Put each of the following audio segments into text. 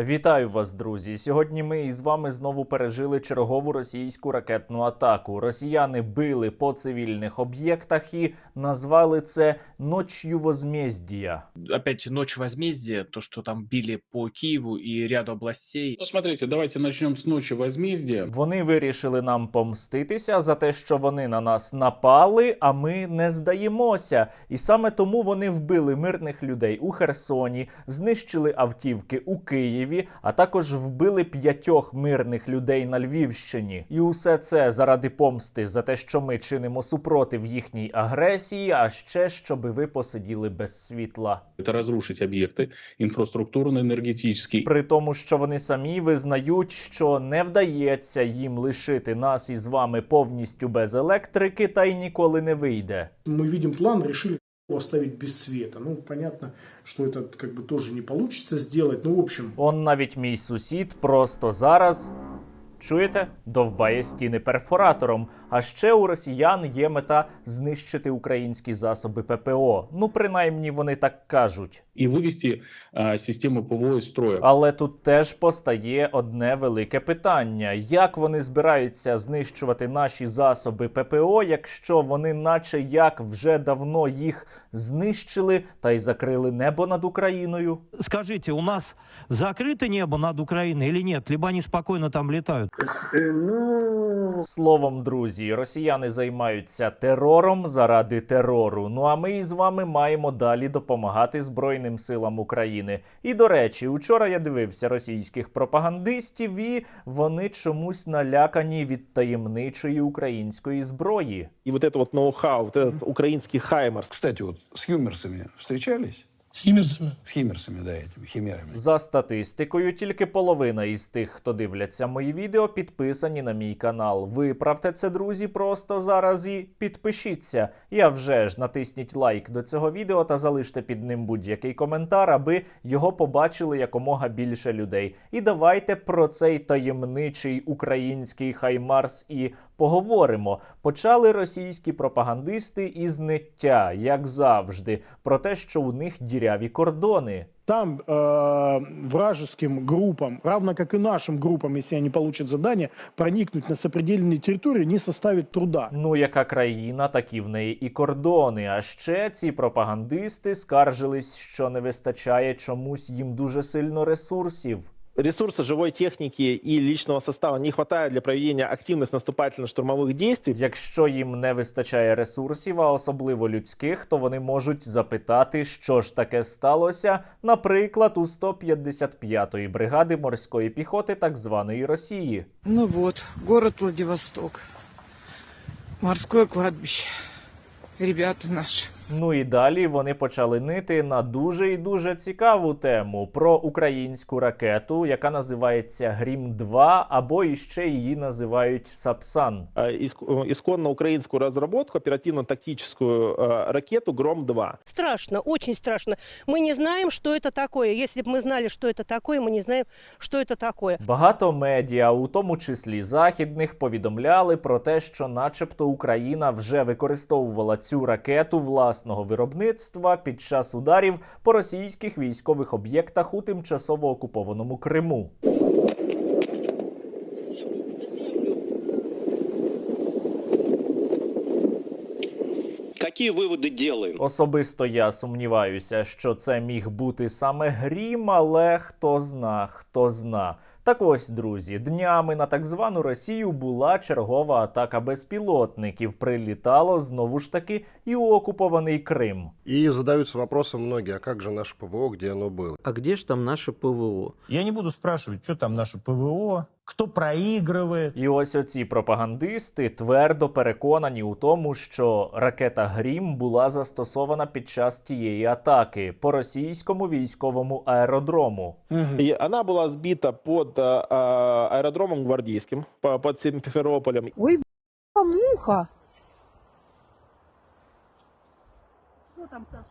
Вітаю вас, друзі! Сьогодні ми із вами знову пережили чергову російську ракетну атаку. Росіяни били по цивільних об'єктах і назвали це ночью возмездія. опять ночь возмездия, то, что там били по Киеву и ряду областей. Ну, смотрите, давайте начнем с ночи возмездия. Вони вирішили нам помститися за те, що вони на нас напали, а ми не здаємося. І саме тому вони вбили мирних людей у Херсоні, знищили автівки у Києві, а також вбили п'ятьох мирних людей на Львівщині. І усе це заради помсти за те, що ми чинимо супротив їхній агресії, а ще щоби ви посиділи без світла. Это разрушить объекты инфраструктурно-энергетические. При тому, що вони самі визнають, що не вдається їм лишити нас із вами повністю без електрики, та й ніколи не вийде. мы видим план, решили оставить без света. Ну, понятно, что это как бы тоже не получится сделать. Ну, в общем, Он навіть мій сусід просто зараз. Чуєте, довбає стіни перфоратором. А ще у росіян є мета знищити українські засоби ППО. Ну, принаймні вони так кажуть. И вывести а, систему ПВО из строя. Але тут теж постає одне велике питання: як вони збираються знищувати наші засоби ППО, якщо вони, наче як вже давно їх знищили та й закрили небо над Україною? Скажите, у нас закрыто небо над Украиной или нет? Либо они спокойно там летают? Словом, друзі, росіяни займаються терором заради терору. Ну а ми із вами маємо далі допомагати Збройним силам України. І до речі, учора я дивився російських пропагандистів, і вони чомусь налякані від таємничої української зброї. І вот это вот ноу-хау, вот этот український хаймерс. Кстати, вот з хюмерсами встречались? С химерсами? С химерсами, да, этими химерами. За статистикою, тільки половина із тих, хто дивляться мої відео, підписані на мій канал. Виправте це, друзі, просто зараз і підпишіться. А вже ж натисніть лайк до цього відео та залиште під ним будь-який коментар, аби його побачили якомога більше людей. І давайте про цей таємничий український хаймарс і поговоримо. Почали російські пропагандисти із ниття, як завжди, про те, що у них діряві кордони. там э, вражеским группам, равно как и нашим группам, если они получат задание, проникнуть на сопредельные территории не составит труда. Ну, яка країна, такі в неї і кордони. А ще ці пропагандисти скаржились, що не вистачає чомусь їм дуже сильно ресурсів. Ресурса живой техники и личного состава не хватает для проведения активных наступательно-штурмовых действий. Якщо їм не вистачає ресурсів, а особливо людських, то вони можуть запитати, що ж таке сталося, наприклад, у 155-ї бригади морської піхоти так званої Росії. Ну вот, город Владивосток. Морское кладбище. Ребята наши. Ну і далі вони почали нити на дуже і дуже цікаву тему про українську ракету, яка називається Грім 2 або іще її називають Сапсан. Э, иск- э, Исконно украинскую разработку, оперативно-тактическую э, ракету «Гром-2». Страшно, очень страшно. Мы не знаем, что это такое. Если бы мы знали, что это такое, мы не знаем, что это такое. Багато медіа, у тому числі західних, повідомляли про те, що, начебто, Україна вже використовувала цю ракету власного виробництва під час ударів по російських військових об'єктах у тимчасово окупованому Криму. Какие выводы делаем? Особисто я сумніваюся, що це міг бути саме грім, але хто зна, хто зна. Так ось, друзі, днями на так звану Росію була чергова атака безпілотників. Прилітало знову ж таки і у окупований Крим. И задаются вопросом многие, а как же наше ПВО, где оно было? А где же там наше ПВО? Я не буду спрашивать, что там наше ПВО, кто проигрывает. І ось оці пропагандисти твердо переконані у тому, що ракета Грім була застосована під час тієї атаки по російському військовому аеродрому. И она была сбита под э, э, аэродромом Гвардейским, по- под Симферополем. Ой, муха. Что там, Саша?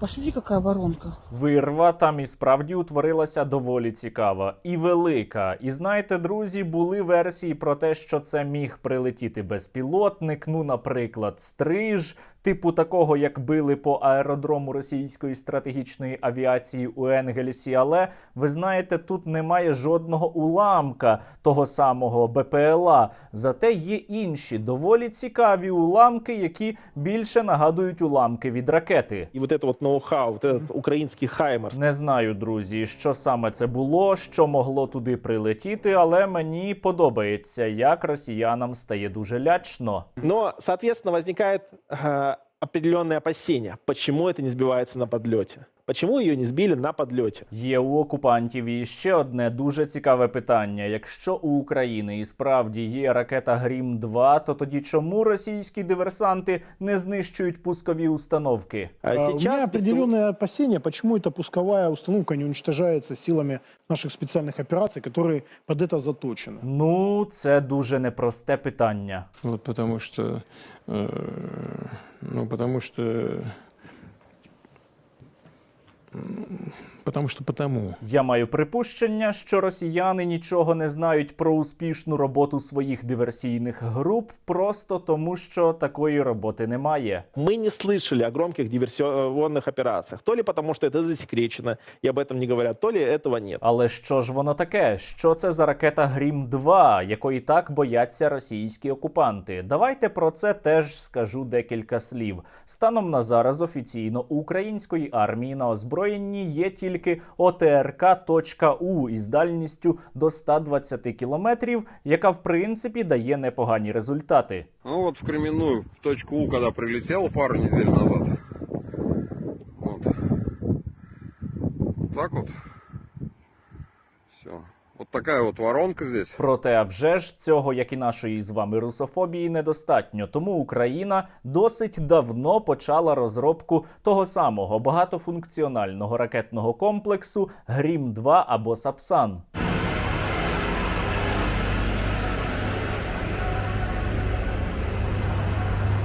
Посмотри, какая воронка. Вирва там і справді утворилася доволі цікава і велика. І знаєте, друзі, були версії про те, що це міг прилетіти безпілотник. Ну, наприклад, стриж типу такого, як били по аеродрому російської стратегічної авіації у Енгельсі. Але ви знаєте, тут немає жодного уламка того самого БПЛА. Зате є інші доволі цікаві уламки, які більше нагадують уламки від ракети. И вот это вот ноу-хау, вот этот украинский хаймерс. Не знаю, друзі, що саме це було, що могло туди прилетіти, але мені подобається, як росіянам стає дуже лячно. Но, соответственно, возникает э, определенные опасения. Почему это не сбивается на подлете? Почему ее не сбили на подлете? Є у окупантів і ще одне дуже цікаве питання: якщо у України і справді є ракета Грім 2 то тоді чому російські диверсанти не знищують пускові установки? А А, У меня сейчас определенные опасения, почему эта пусковая установка не уничтожается силами наших специальных операций, которые под это заточены. Ну, це дуже непросте питання. Вот потому что, э, ну потому что, потому что потому. Я маю припущення, що росіяни нічого не знають про успішну роботу своїх диверсійних груп, просто тому, що такої роботи немає. мы не слышали о громких диверсионных операциях. То ли потому, что это засекречено, и об этом не говорят, то ли этого нет. Але що ж воно таке? Що це за ракета Грім 2 якої так бояться російські окупанти? Давайте про це теж скажу декілька слів. Станом на зараз офіційно у української армії на озброєнні є тільки ОТРК.У із дальністю до 120 кілометрів, яка в принципі дає непогані результати. Ну от в Кременную, в точку У, коли прилетіло пару тижнів назад. От. Так от. Все. Вот така от воронка здесь. Проте, вже ж цього, як і нашої з вами русофобії, недостатньо. Тому Україна досить давно почала розробку того самого багатофункціонального ракетного комплексу Грім 2 або Сапсан.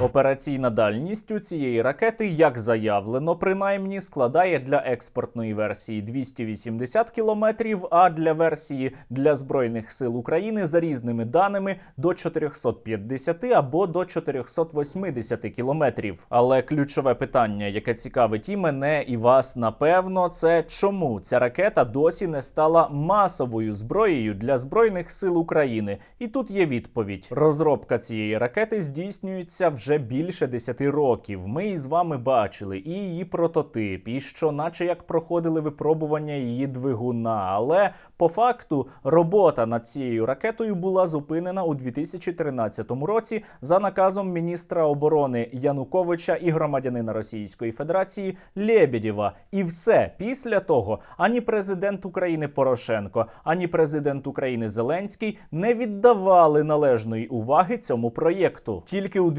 Операційна дальність у цієї ракети, як заявлено, принаймні складає для експортної версії 280 кілометрів, а для версії для збройних сил України за різними даними до 450 або до 480 кілометрів. Але ключове питання, яке цікавить і мене, і вас, напевно, це чому ця ракета досі не стала масовою зброєю для збройних сил України. І тут є відповідь: розробка цієї ракети здійснюється вже більше 10 років. Ми із вами бачили і її прототип, і що, наче як проходили випробування її двигуна. Але по факту робота над цією ракетою була зупинена у 2013 році за наказом міністра оборони Януковича і громадянина Російської Федерації Лєбєдєва. І все після того ані президент України Порошенко, ані президент України Зеленський не віддавали належної уваги цьому проєкту. Тільки у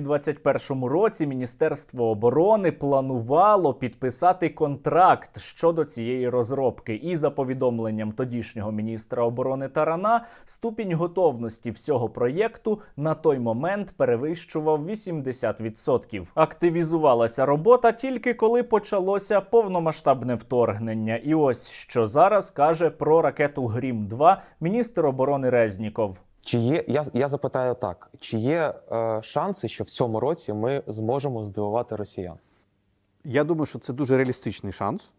2021 році Міністерство оборони планувало підписати контракт щодо цієї розробки. І за повідомленням тодішнього міністра оборони Тарана, ступінь готовності всього проєкту на той момент перевищував 80%. Активізувалася робота тільки коли почалося повномасштабне вторгнення. І ось що зараз каже про ракету Грім 2 міністр оборони Резніков. Чи є я, я запитаю так: чи є е, шанси, що в цьому році ми зможемо здивувати росіян? Я думаю, що це дуже реалістичний шанс.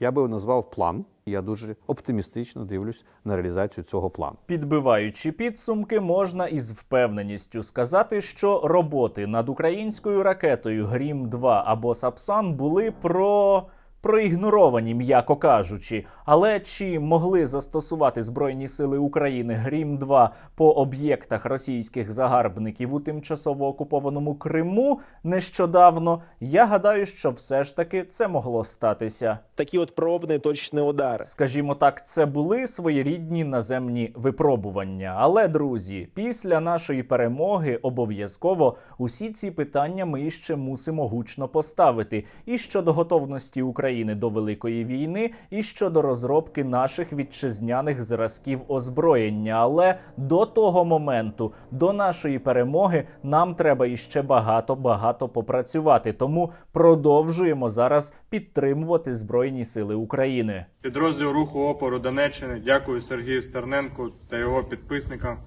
Я би назвав план. Я дуже оптимістично дивлюсь на реалізацію цього плану. Підбиваючи підсумки, можна із впевненістю сказати, що роботи над українською ракетою Грім 2 або Сапсан були про. Проігноровані, м'яко кажучи, але чи могли застосувати збройні сили України Грім 2 по об'єктах російських загарбників у тимчасово окупованому Криму нещодавно? Я гадаю, що все ж таки це могло статися. Такі от пробні точні удари. Скажімо так, це були своєрідні наземні випробування. Але, друзі, після нашої перемоги обов'язково усі ці питання ми ще мусимо гучно поставити. І щодо готовності України до великої війни, і щодо розробки наших вітчизняних зразків озброєння. Але до того моменту, до нашої перемоги, нам треба іще багато багато попрацювати. Тому продовжуємо зараз підтримувати збройні сили України. Підрозділ руху опору Донеччини. Дякую Сергію Стерненку та його підписникам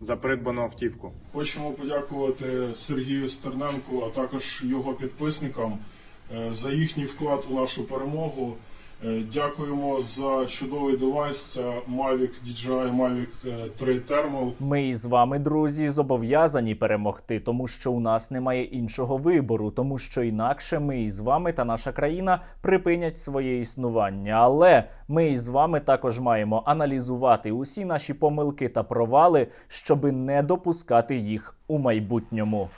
за придбану автівку. Хочемо подякувати Сергію Стерненку, а також його підписникам за їхній вклад у нашу перемогу. Е, Дякуємо за чудовий девайс. Це Mavic DJI Mavic 3 Thermal. Ми із вами, друзі, зобов'язані перемогти, тому що у нас немає іншого вибору, тому що інакше ми із вами та наша країна припинять своє існування. Але ми із вами також маємо аналізувати усі наші помилки та провали, щоби не допускати їх у майбутньому.